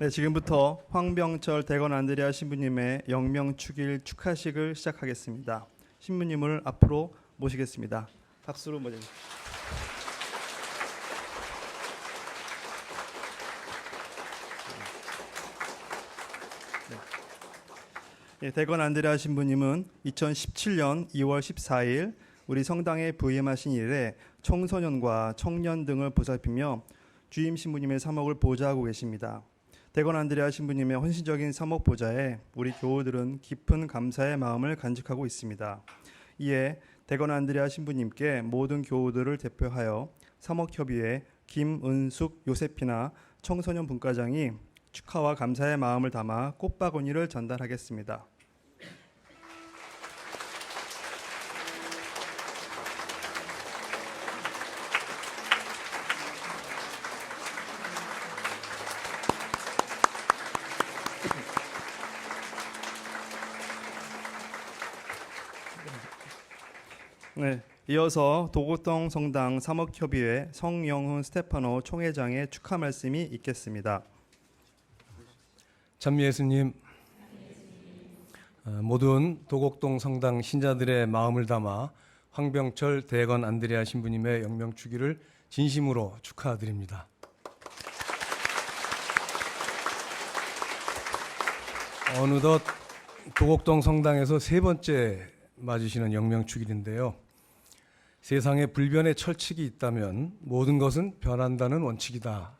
네, 지금부터 황병철 대건 안드레아 신부님의 영명 축일 축하식을 시작하겠습니다. 신부님을 앞으로 모시겠습니다. 박수로 주십시오. 네, 대건 안드레아 신부님은 2017년 2월 14일 우리 성당에 부임하신 이래 청소년과 청년 등을 보살피며 주임 신부님의 사목을 보좌하고 계십니다. 대건 안드레아 신부님의 헌신적인 사목 보좌에 우리 교우들은 깊은 감사의 마음을 간직하고 있습니다. 이에 대건 안드레아 신부님께 모든 교우들을 대표하여 사목협의회 김은숙 요세피나 청소년 분과장이 축하와 감사의 마음을 담아 꽃바구니를 전달하겠습니다. 네, 이어서 도곡동 성당 사목협의회 성영훈 스테파노 총회장의 축하 말씀이 있겠습니다. 찬미 예수님 어, 모든 도곡동 성당 신자들의 마음을 담아 황병철 대건 안드레아 신부님의 영명 축일을 진심으로 축하드립니다. 어느덧 도곡동 성당에서 세 번째 맞으시는 영명 축일인데요. 세상에 불변의 철칙이 있다면 모든 것은 변한다는 원칙이다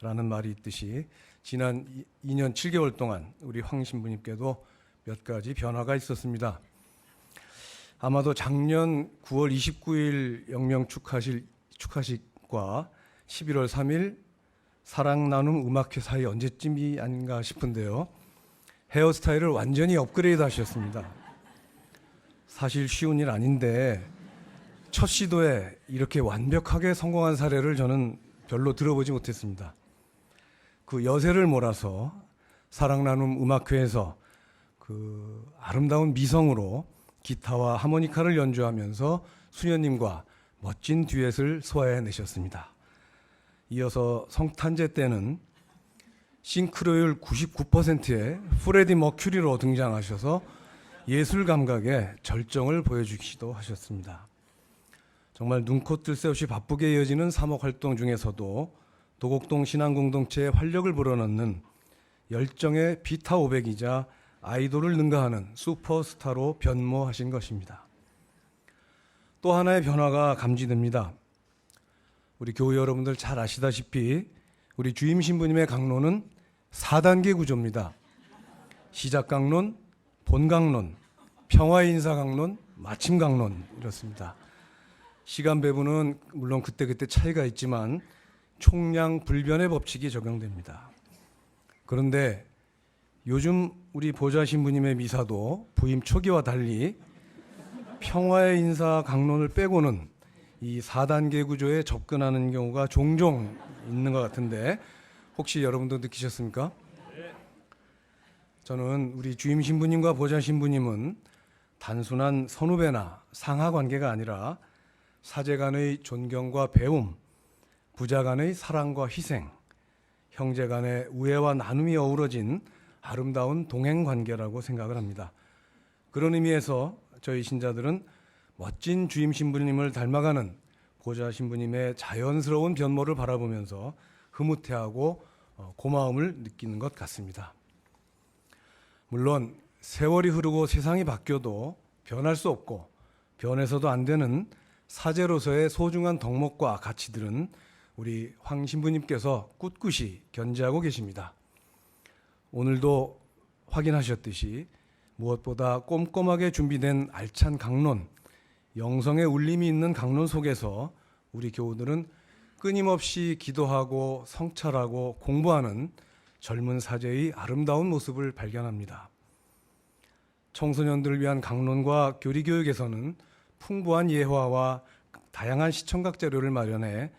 라는 말이 있듯이 지난 2년 7개월 동안 우리 황 신부님께도 몇 가지 변화가 있었습니다. 아마도 작년 9월 29일 영명 축하실 축하식과 11월 3일 사랑 나눔 음악회 사이 언제쯤이 아닌가 싶은데요. 헤어스타일을 완전히 업그레이드 하셨습니다. 사실 쉬운 일 아닌데 첫 시도에 이렇게 완벽하게 성공한 사례를 저는 별로 들어보지 못했습니다. 그 여세를 몰아서 사랑 나눔 음악회에서 그 아름다운 미성으로 기타와 하모니카를 연주하면서 수녀님과 멋진 듀엣을 소화해내셨습니다. 이어서 성탄제 때는 싱크로율 99%의 프레디 머큐리로 등장하셔서 예술 감각에 절정을 보여주기도 하셨습니다. 정말 눈코 뜰 새 없이 바쁘게 이어지는 사목 활동 중에서도 도곡동 신앙 공동체에 활력을 불어넣는 열정의 비타 500이자 아이돌을 능가하는 슈퍼스타로 변모하신 것입니다. 또 하나의 변화가 감지됩니다. 우리 교우 여러분들 잘 아시다시피 우리 주임 신부님의 강론은 4단계 구조입니다. 시작 강론, 본 강론, 평화 인사 강론, 마침 강론 이렇습니다. 시간 배분은 물론 그때그때 차이가 있지만 총량 불변의 법칙이 적용됩니다. 그런데 요즘 우리 보좌 신부님의 미사도 부임 초기와 달리 평화의 인사 강론을 빼고는 이 4단계 구조에 접근하는 경우가 종종 있는 것 같은데 혹시 여러분도 느끼셨습니까? 저는 우리 주임 신부님과 보좌 신부님은 단순한 선후배나 상하 관계가 아니라 사제 간의 존경과 배움, 부자 간의 사랑과 희생, 형제 간의 우애와 나눔이 어우러진 아름다운 동행 관계라고 생각을 합니다. 그런 의미에서 저희 신자들은 멋진 주임 신부님을 닮아가는 보좌 신부님의 자연스러운 변모를 바라보면서 흐뭇해하고 어, 고마움을 느끼는 것 같습니다. 물론 세월이 흐르고 세상이 바뀌어도 변할 수 없고 변해서도 안 되는 사제로서의 소중한 덕목과 가치들은 우리 황 신부님께서 꿋꿋이 견지하고 계십니다. 오늘도 확인하셨듯이 무엇보다 꼼꼼하게 준비된 알찬 강론, 영성의 울림이 있는 강론 속에서 우리 교우들은 끊임없이 기도하고 성찰하고 공부하는 젊은 사제의 아름다운 모습을 발견합니다. 청소년들을 위한 강론과 교리 교육에서는 풍부한 예화와 다양한 시청각 자료를 마련해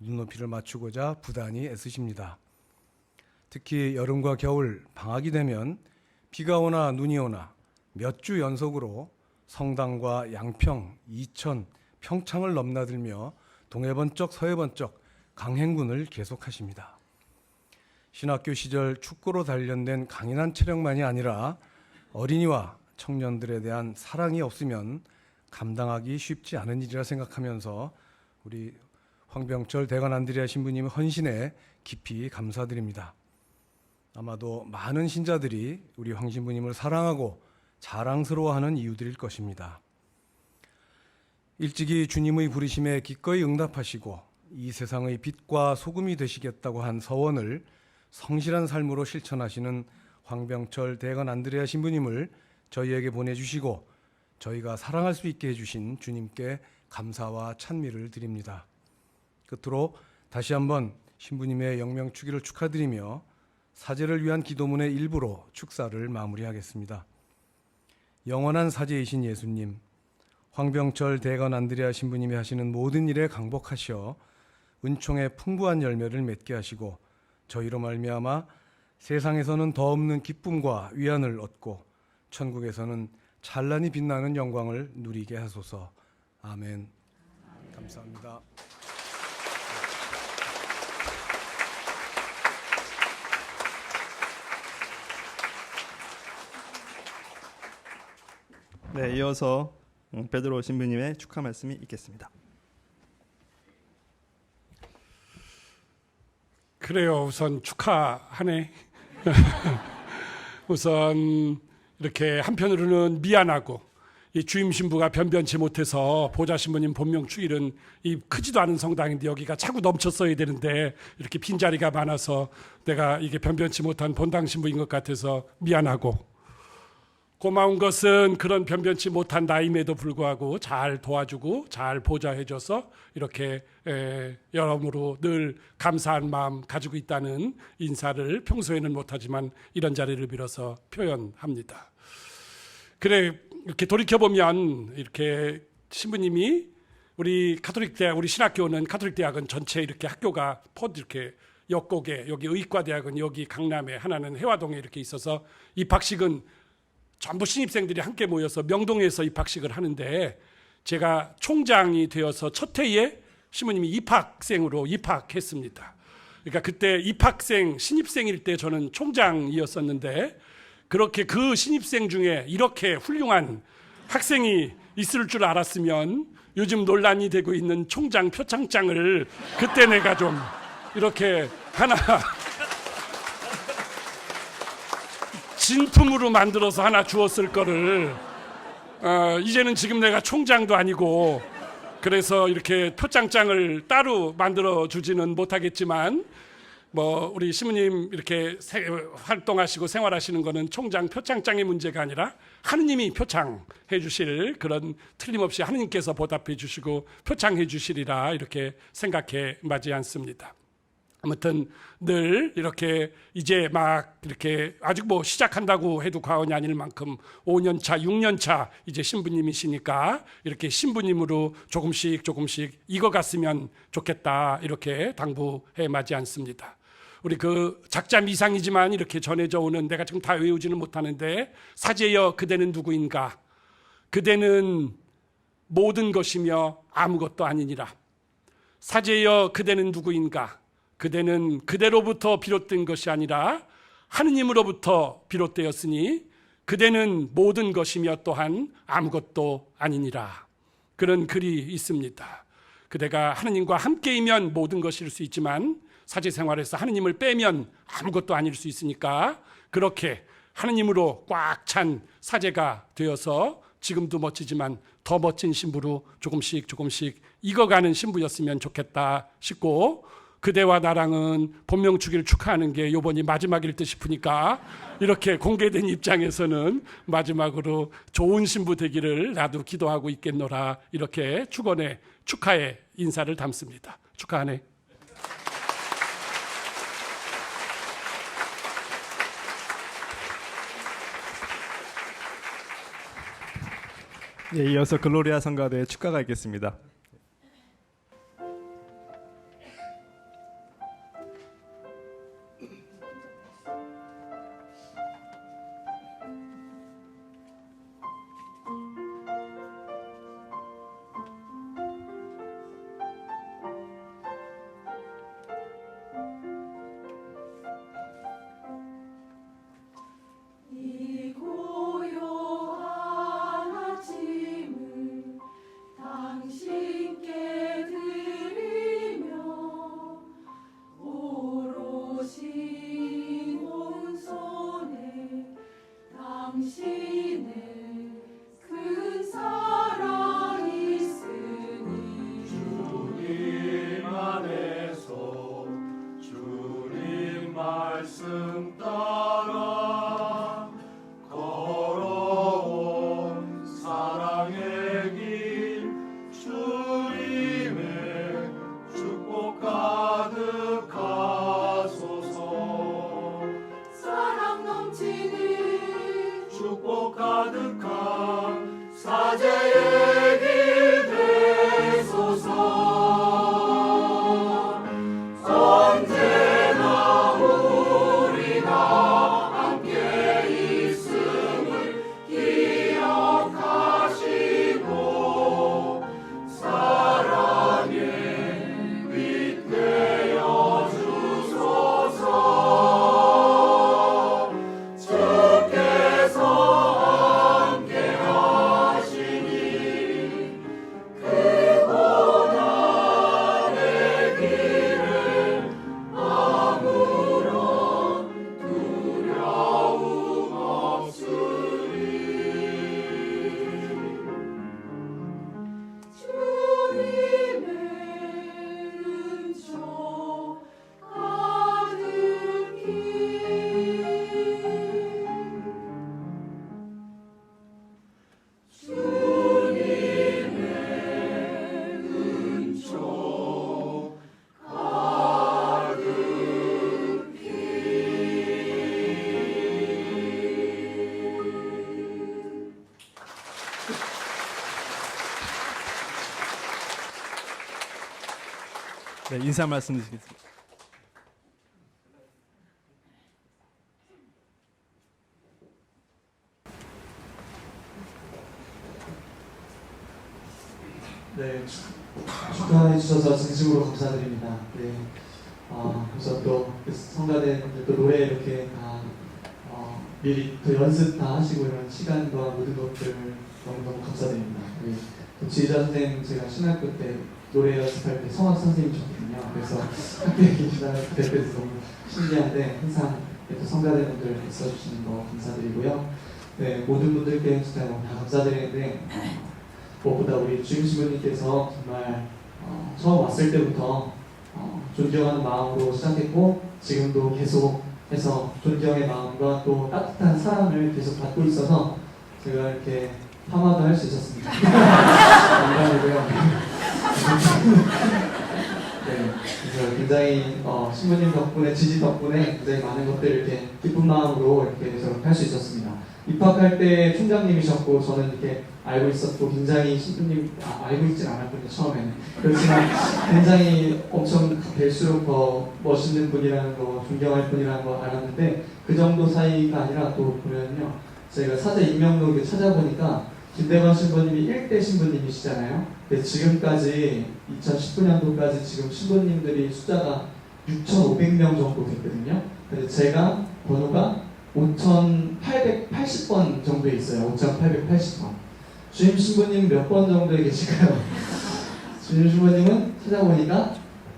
눈높이를 맞추고자 부단히 애쓰십니다. 특히 여름과 겨울 방학이 되면 비가 오나 눈이 오나 몇 주 연속으로 성당과 양평, 이천, 평창을 넘나들며 동해 번쩍 서해 번쩍 강행군을 계속하십니다. 신학교 시절 축구로 단련된 강인한 체력만이 아니라 어린이와 청년들에 대한 사랑이 없으면 감당하기 쉽지 않은 일이라 생각하면서 우리 황병철 대관 안드레아 신부님의 헌신에 깊이 감사드립니다. 아마도 많은 신자들이 우리 황 신부님을 사랑하고 자랑스러워하는 이유들일 것입니다. 일찍이 주님의 부르심에 기꺼이 응답하시고 이 세상의 빛과 소금이 되시겠다고 한 서원을 성실한 삶으로 실천하시는 황병철 대건 안드레아 신부님을 저희에게 보내주시고 저희가 사랑할 수 있게 해주신 주님께 감사와 찬미를 드립니다. 끝으로 다시 한번 신부님의 영명 축일을 축하드리며 사제를 위한 기도문의 일부로 축사를 마무리하겠습니다. 영원한 사제이신 예수님, 황병철 대건 안드레아 신부님이 하시는 모든 일에 강복하시어 은총의 풍부한 열매를 맺게 하시고 저희로 말미암아 세상에서는 더 없는 기쁨과 위안을 얻고 천국에서는 찬란히 빛나는 영광을 누리게 하소서. 아멘. 감사합니다. 네, 이어서 음, 베드로 신부님의 축하 말씀이 있겠습니다. 그래요. 우선 축하하네. 우선 이렇게 한편으로는 미안하고 이 주임 신부가 변변치 못해서 보좌 신부님 본명 축일은 이 크지도 않은 성당인데 여기가 차고 넘쳤어야 되는데 이렇게 빈 자리가 많아서 내가 이게 변변치 못한 본당 신부인 것 같아서 미안하고 고마운 것은 그런 변변치 못한 나임에도 불구하고 잘 도와주고 잘 보좌해줘서 이렇게 에, 여러모로 늘 감사한 마음 가지고 있다는 인사를 평소에는 못하지만 이런 자리를 빌어서 표현합니다. 그래 이렇게 돌이켜 보면 이렇게 신부님이 우리 가톨릭 대학 우리 신학교는 가톨릭 대학은 전체 이렇게 학교가 포드 이렇게 역곡에 여기 의과대학은 여기 강남에 하나는 해화동에 이렇게 있어서 입학식은 전부 신입생들이 함께 모여서 명동에서 입학식을 하는데 제가 총장이 되어서 첫 해에 신부님이 입학생으로 입학했습니다. 그러니까 그때 입학생 신입생일 때 저는 총장이었었는데 그렇게 그 신입생 중에 이렇게 훌륭한 학생이 있을 줄 알았으면 요즘 논란이 되고 있는 총장 표창장을 그때 내가 좀 이렇게 하나 진품으로 만들어서 하나 주었을 거를 어, 이제는 지금 내가 총장도 아니고 그래서 이렇게 표창장을 따로 만들어 주지는 못하겠지만 뭐 우리 시무님 이렇게 세- 활동하시고 생활하시는 거는 총장 표창장의 문제가 아니라 하느님이 표창해 주실 그런 틀림없이 하느님께서 보답해 주시고 표창해 주시리라 이렇게 생각해 마지 않습니다. 아무튼 늘 이렇게 이제 막 이렇게 아직 뭐 시작한다고 해도 과언이 아닐 만큼 5년 차, 6년 차 이제 신부님이시니까 이렇게 신부님으로 조금씩 조금씩 익어갔으면 좋겠다 이렇게 당부해 마지 않습니다. 우리 그 작자 미상이지만 이렇게 전해져 오는 내가 지금 다 외우지는 못하는데 사제여 그대는 누구인가? 그대는 모든 것이며 아무것도 아니니라. 사제여 그대는 누구인가? 그대는 그대로부터 비롯된 것이 아니라 하느님으로부터 비롯되었으니 그대는 모든 것이며 또한 아무것도 아니니라. 그런 글이 있습니다. 그대가 하느님과 함께이면 모든 것일 수 있지만 사제 생활에서 하느님을 빼면 아무것도 아닐 수 있으니까 그렇게 하느님으로 꽉 찬 사제가 되어서 지금도 멋지지만 더 멋진 신부로 조금씩 조금씩 익어가는 신부였으면 좋겠다 싶고 그대와 나랑은 본명 주기를 축하하는 게 요번이 마지막일 듯 싶으니까 이렇게 공개된 입장에서는 마지막으로 좋은 신부 되기를 나도 기도하고 있겠노라 이렇게 축원의 축하의 인사를 담습니다. 축하하네. 예, 이어서 글로리아 성가대의 축가가 있겠습니다. 축복 인사 말씀 드리겠습니다. 네, 축- 축하해 주셔서 진심으로 감사드립니다. 네, 어, 그래서 또 성가대분들 또 노래 이렇게 다 어, 미리 또 연습 다 하시고 이런 시간과 모든 것들 너무너무 감사드립니다. 네, 또 지휘자 선생님 제가 신학교 때 노래 연습할 때 성악 선생님이셨거든요. 그래서 학교에 계시다는 그때 뵈서 너무 신기한데 항상 또 성가대분들 있어주시는 거 감사드리고요. 네, 모든 분들께 진짜 다 감사드리는데 어, 무엇보다 우리 주임 신부님께서 정말 어, 처음 왔을 때부터 어, 존경하는 마음으로 시작했고 지금도 계속 해서 존경의 마음과 또 따뜻한 사랑을 계속 받고 있어서 제가 이렇게 파마도 할 수 있었습니다. 감사하고요. 네, 그래서 굉장히 어, 신부님 덕분에 지지 덕분에 굉장히 많은 것들을 이렇게 기쁜 마음으로 이렇게 할 수 있었습니다. 입학할 때 총장님이셨고 저는 이렇게 알고 있었고 굉장히 신부님 아, 알고 있진 않았거든요 처음에는 그렇지만 굉장히 엄청 뵐수록 더 멋있는 분이라는 거 존경할 분이라는 거 알았는데 그 정도 사이가 아니라 또 보면요 제가 사제 임명록에 찾아보니까 김대건 신부님이 1대 신부님이시잖아요 근데 지금까지 2019년도까지 지금 신부님들이 숫자가 6,500명 정도 됐거든요 근데 제가 번호가 5,880번 정도에 있어요 5,880번 주임 신부님 몇 번 정도에 계실까요? 주임 신부님은 찾아보니까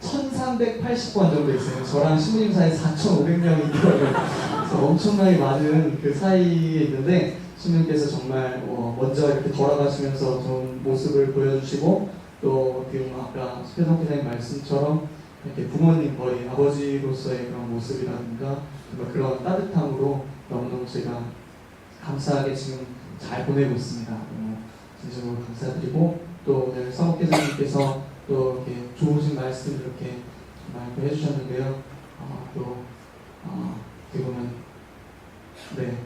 1380번 정도 있어요. 저랑 신부님 사이 4,500명이 있더라고요. 그래서 엄청나게 많은 그 사이에 있는데 신부님께서 정말 어, 먼저 이렇게 걸어가시면서 좋은 모습을 보여주시고 또 지금 아까 최성 기자님 말씀처럼 이렇게 부모님 거의 아버지로서의 그런 모습이라든가 그런 따뜻함으로 너무너무 제가 감사하게 지금 잘 보내고 있습니다. 진심으로 감사드리고 또 오늘 사목회장님께서 또 이렇게 좋으신 말씀 이렇게 또 해주셨는데요. 어, 또 어, 어떻게 보면 네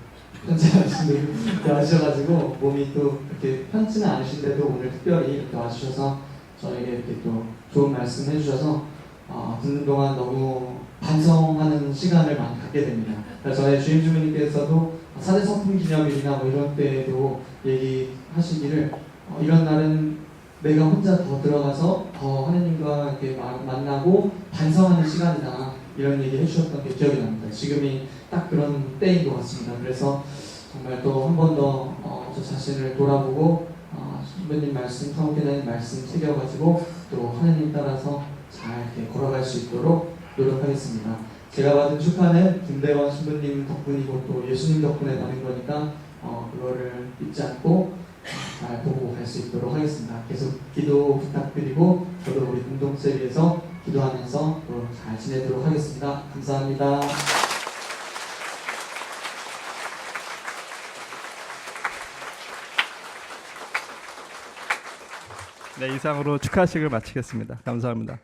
편찮으신데 와주셔가지고 몸이 또 이렇게 편치는 않으신데도 오늘 특별히 이렇게 와주셔서 저에게 이렇게 또 좋은 말씀 해주셔서 어, 듣는 동안 너무 반성하는 시간을 많이 갖게 됩니다. 전에 주임 주무님께서도 사대 성품 기념일이나 뭐 이런 때에도 얘기하시기를 어, 이런 날은 내가 혼자 더 들어가서 더 하나님과 이렇게 마- 만나고 반성하는 시간이다 이런 얘기 해주셨던 게 기억이 납니다. 지금이 딱 그런 때인 것 같습니다. 그래서 정말 또 한 번 더저 자신을 돌아보고 어, 신부님 말씀, 사목회장님 말씀 새겨가지고 또 하나님 따라서 잘 이렇게 걸어갈 수 있도록 노력하겠습니다. 제가 받은 축하는 김대원 신부님 덕분이고 또 예수님 덕분에 받은 거니까 어, 그거를 잊지 않고 잘 보고 갈 수 있도록 하겠습니다. 계속 기도 부탁드리고 저도 우리 공동체 위해서 기도하면서 또 잘 지내도록 하겠습니다. 감사합니다. 네, 이상으로 축하식을 마치겠습니다. 감사합니다.